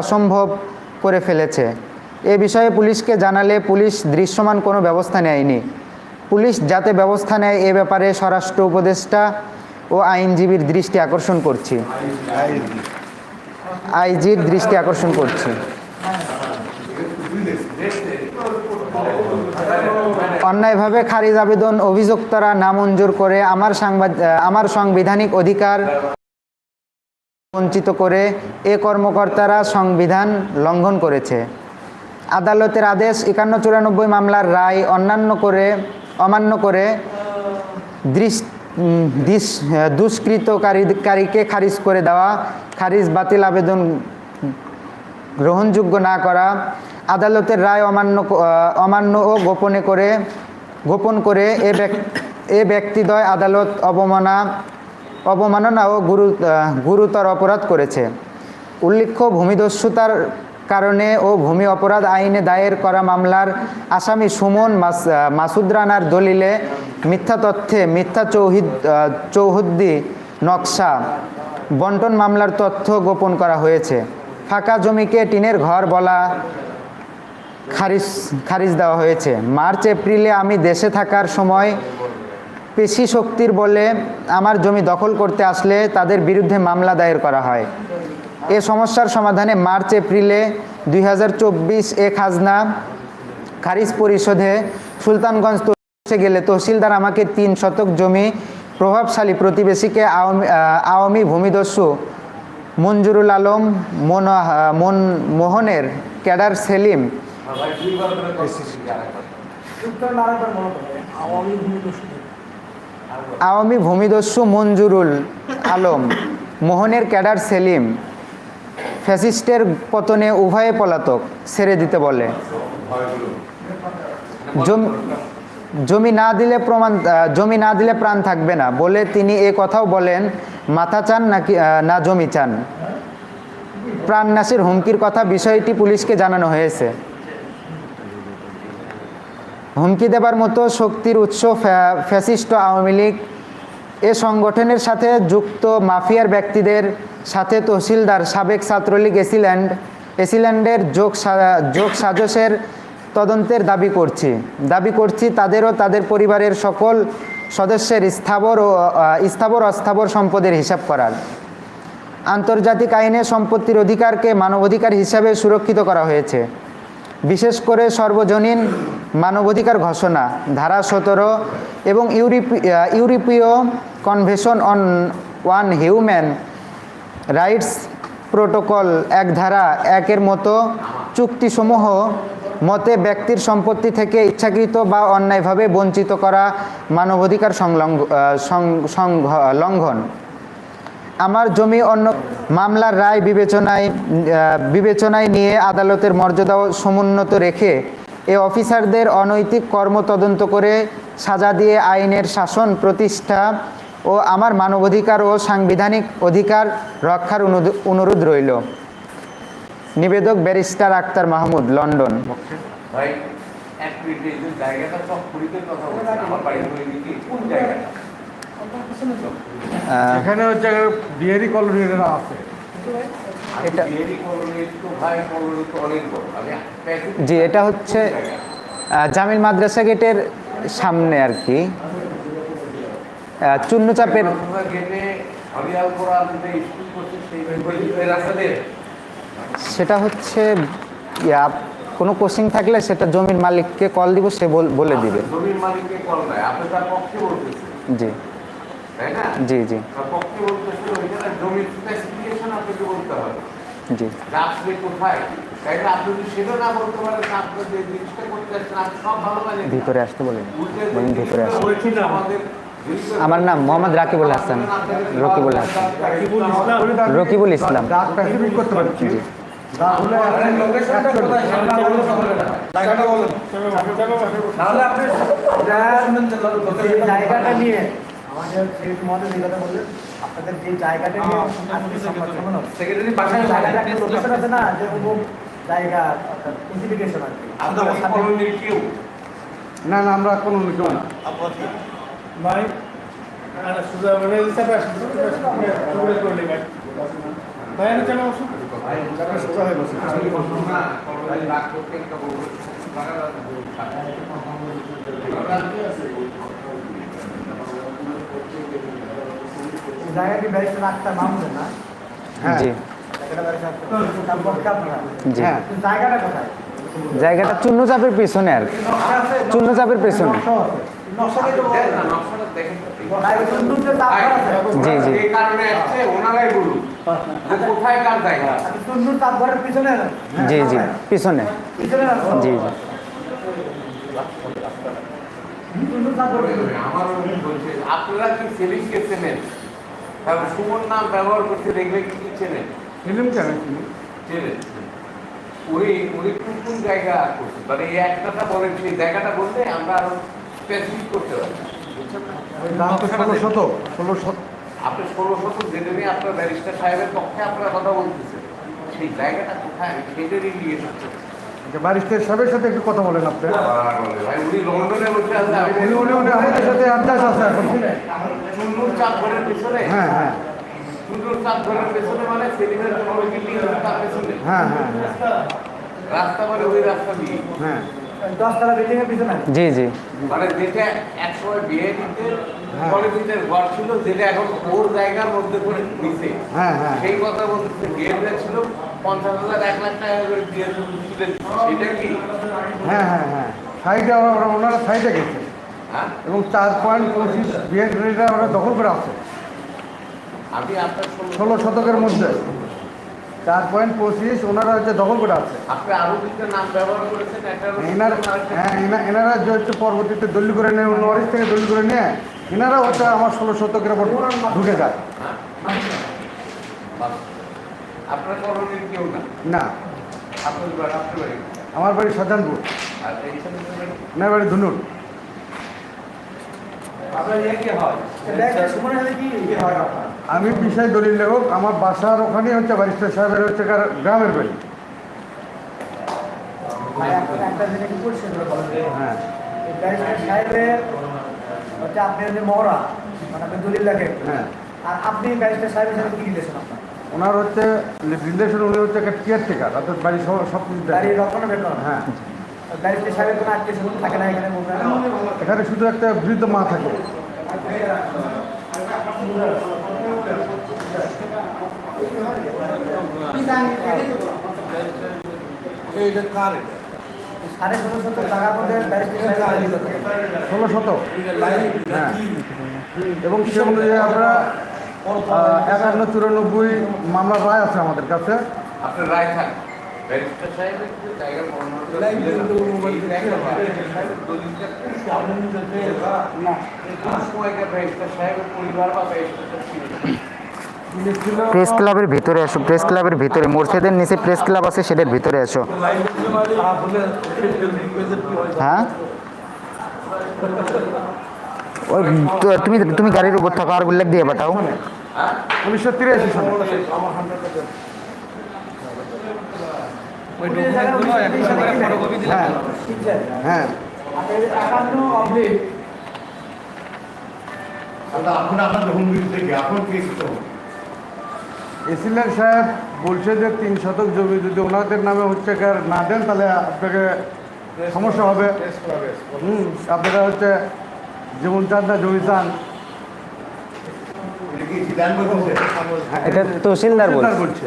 অসম্ভব করে ফেলেছে। এ বিষয়ে পুলিশকে জানালে পুলিশ দৃশ্যমান কোনো ব্যবস্থা নেয়নি। পুলিশ যাতে ব্যবস্থা নেয় এ ব্যাপারে স্বরাষ্ট্র উপদেষ্টা ও আইনজীবীর দৃষ্টি আকর্ষণ করছি। আইজির দৃষ্টি আকর্ষণ করছি। অন্যায়ভাবে খারিজ আবেদন অভিযুক্তরা নামঞ্জুর করে আমার সাংবাদ আমার সাংবিধানিক অধিকার বঞ্চিত করে এ কর্মকর্তারা সংবিধান লঙ্ঘন করেছে। আদালতের আদেশ একান্ন চুরানব্বই মামলার রায় অন্যান্য করে, অমান্য করে দুষ্কৃতকারীকারীকে খারিজ করে দেওয়া, খারিজ বাতিল আবেদন গ্রহণযোগ্য না করা, আদালতের রায় অমান্য অমান্য ও গোপনে করে, গোপন করে এ ব্যক- এ ব্যক্তিদ্বয় আদালত অবমাননা অবমাননা ও গুরু গুরুতর অপরাধ করেছে। উল্লেখ্য ভূমিদস্যুতার কারণে ও ভূমি অপরাধ আইনে দায়ের করা মামলার আসামি সুমন মাসুদ রানার দলিলে মিথ্যা তথ্যে মিথ্যা চৌহিদ চৌহদ্দি নকশা বন্টন মামলার তথ্য গোপন করা হয়েছে। ফাঁকা জমিকে টিনের ঘর বলা খারিজ খারিজ দেওয়া হয়েছে। মার্চ, এপ্রিলে আমি দেশে থাকার সময় পেশি শক্তির বলে আমার জমি দখল করতে আসলে তাদের বিরুদ্ধে মামলা দায়ের করা হয়। এ সমস্যার সমাধানে মার্চ, এপ্রিলে দুই হাজার চব্বিশ এ খাজনা খারিজ পরিষদে সুলতানগঞ্জ তহসিলে গেলে তহসিলদার আমাকে তিন শতক জমি প্রভাবশালী প্রতিবেশীকে আওয়ামী আওয়ামী ভূমিদস্যু মঞ্জুরুল আলম, মন মন, মোহনের, ক্যাডার সেলিম আওয়ামী ভূমিদস্যু মঞ্জুরুল আলম, মোহনের ক্যাডার সেলিম, ফ্যাসিস্টের পতনে উভয়ে পলাতক, ছেড়ে দিতে বলে। জম- জমি না দিলে প্রমাণ জমি না দিলে প্রাণ থাকবে না বলে তিনি এ কথাও বলেন, মাথা চান নাকি না জমি চান? প্রাণনাশের হুমকির কথা বিষয়টি পুলিশকে জানানো হয়েছে। হুমকি দেবার মতো শক্তির উৎস ফ্যা- ফ্যাসিস্ট আওয়ামী লীগ। এ সংগঠনের সাথে যুক্ত মাফিয়ার ব্যক্তিদের সাথে তহসিলদার সাবেক ছাত্রলীগ এসিল্যান্ড, এসিল্যান্ডের যোগ যোগ সাজসের তদন্তের দাবি করছি। দাবি করছি তাদেরও তাদের পরিবারের সকল সদস্যের স্থাবর ও স্থাবর অস্থাবর সম্পদের হিসাব করার। আন্তর্জাতিক আইনে সম্পত্তির অধিকারকে মানবাধিকার হিসাবে সুরক্ষিত করা হয়েছে। বিশেষ করে সর্বজনীন মানবাধিকার ঘোষণা, ধারা সতেরো এবং ইউরোপি European convention on one human rights protocol এক ধারা একের মতো চুক্তিসমূহ মতে ব্যক্তির সম্পত্তি থেকে ইচ্ছাকৃত বা অন্যায়ভাবে বঞ্চিত করা মানবাধিকার সংলঙ্ঘ আহ, সং- সংঘ- লঙ্ঘন আমার জমি অন্য মামলার রায় বিবেচনায় বিবেচনায় নিয়ে আদালতের মর্যাদা সমুন্নত রেখে এ অফিসারদের অনৈতিক কর্ম তদন্ত করে সাজা দিয়ে আইনের শাসন, প্রতিষ্ঠা ও আমার মানবাধিকার ও সাংবিধানিক অধিকার রক্ষার অনুরোধ রইল। নিবেদক ব্যারিস্টার আক্তার মাহমুদ, লন্ডন। ভাই, এক মিনিট জায়গাটা সব কথা আমার কোন জায়গাটা? এখানে হচ্ছে বিহারি কলোনি আছে। এটা- জি এটা হচ্ছে জামিল মাদ্রাসা গেটের সামনে আর কি। চূর্ণচাপের সেটা হচ্ছে ইয়া কোনো কোচিং থাকলে সেটা জমির মালিককে কল দিব সে বলে দিবে। জমির মালিককে কল দেয় আপনি তার পক্ষে বলতেছেন। জি। জি জি। জি। ভিতরে আসতে বলেন। ভিতরে আমার নাম মোহাম্মদ রাকিবুল হাসান। রকিবুল হাসান। রকিবুল ইসলাম। করতে পারছি তাহলে তাহলে আপনি জায়গাটা নিয়ে আমাদের কথা বললেন আপনাদের যে জায়গাটা সেক্রেটারি একটা লোকেশন আছে না যে অমুক জায়গা ইনভিটেশন আর কি আপনার কলোনির কেউ না না আমরা কোনো কেউ না ভাই মানে ভাই জায়গাটি ব্যারিস্টার আক্তার মাহমুদের না। হ্যাঁ। জি। জায়গাটা হ্যাঁ কিন্তু জায়গাটা কোথায়? জায়গাটা চূর্ণচাপের পিছনে আর কি। চূর্ণচাপের পেছনে। জি জি। পিছনে জি জি। পিছনে। পিছনে জি জি। আপনারা কি সেলিংকে চেনেন নাম ব্যবহার করতে দেখলে কি চেনেন ফিল্ম কেন চেনেন কোন কোন জায়গা করছে মানে এই একটাটা বলেন সেই জায়গাটা বললে আমরা আরও করতে পারি দাম ষোলো শত শত আপনি ষোলো শতক জেনে নিয়ে আপনার ব্যারিস্টার সাহেবের পক্ষে আপনারা কথা বলতেছেন সেই জায়গাটা কোথায় আমি সেটারই নিয়ে থাকতে বারিস্টের সাহেবের সাথে একটু কথা বলেন আপনি। উনি উনি উনি আমাদের সাথে আড্ডাস আছে এখন। হ্যাঁ হ্যাঁ। মানে তার পেছনে। হ্যাঁ হ্যাঁ রাস্তা মানে ওই রাস্তা দিয়ে। হ্যাঁ। জি জি। মানে যেটা একসময় বিয়ে দিতে কলেজের ঘর ছিল যেটা এখন ওর জায়গার মধ্যে করে নিচে। হ্যাঁ হ্যাঁ। সেই কথা বলতে ছিল পঞ্চাশ হাজার এক লাখ টাকা করে বিয়ে তুলে সেটা কি? হ্যাঁ হ্যাঁ হ্যাঁ। সাইডে ওনারা সাইডে গেছে। এবং চার পয়েন্ট পঁচিশ দখল করে আছে। আমি আপনার ষোলো শতকের মধ্যে। চার পয়েন্ট পঁচিশ ওনারা হচ্ছে দখল করে আছে। আপনি আরও নাম ব্যবহার করেছেন একটা হলো এনার আরেকটা- হ্যাঁ এনা- এনারা যে হচ্ছে পরবর্তীতে দলীয় করে নিয়ে নরিশ থেকে দলীয় করে নিয়ে এনারা হচ্ছে আমার ষোলো শতকের উপর ঢুকে যায়। না? না। আমার বাড়ি বাড়ি। ওনার বাড়ি ধুনুর আপনার ইয়ে কি হয় ব্যারিস্টার সুমনের সাথে কি কি হয় আপনার? আমি বিষয় দলিল লেখক আমার বাসার ওখানেই হচ্ছে ব্যারিস্টার সাহেবের হচ্ছে গ্রামের বাড়ি। বলেন। হ্যাঁ। সাহেবের হচ্ছে আপনার যে মহড়া মানে আপনি দলিল লেখেন হ্যাঁ। আর আপনি ব্যারিস্টার সাহেবের সাথে কি রিলেশন আপনার? ওনার হচ্ছে রিলেশন উনি হচ্ছে একটা কেয়ারটেকার অর্থাৎ বাড়ি সব কিছু। রক্ষণাবেক্ষণ। হ্যাঁ। ব্যারিস্টার সাহেবের কোনো আত্মীয় স্বজন থাকে না এখানে? এখানে শুধু একটা বৃদ্ধ মা থাকে। ষোলো শত হ্যাঁ। এবং সে অনুযায়ী আমরা একান্ন চুরানব্বই মামলার রায় আছে আমাদের কাছে। আপনার রায় থাক। প্রেস ক্লাবের ভিতরে এসো প্রেস ক্লাবের ভিতরে। মোর্শেদের নিচে প্রেস ক্লাব আছে সেটার ভিতরে এসো। হ্যাঁ? ওই তুমি তুমি গাড়ির উপর থাকো, আর উল্লেখ দিয়ে পাঠাও? উনিশশো তিরাশি সালে হ্যাঁ হ্যাঁ। অব্লিক এসিলের সাহেব বলছে যে তিন শতক জমি যদি ওনাদের নামে হচ্ছে কার না দেন তাহলে আপনাকে সমস্যা হবে। হুম আপনারা হচ্ছে যেমন চান না জমি চান। এটা তহসিলদার বলছে। বলছে।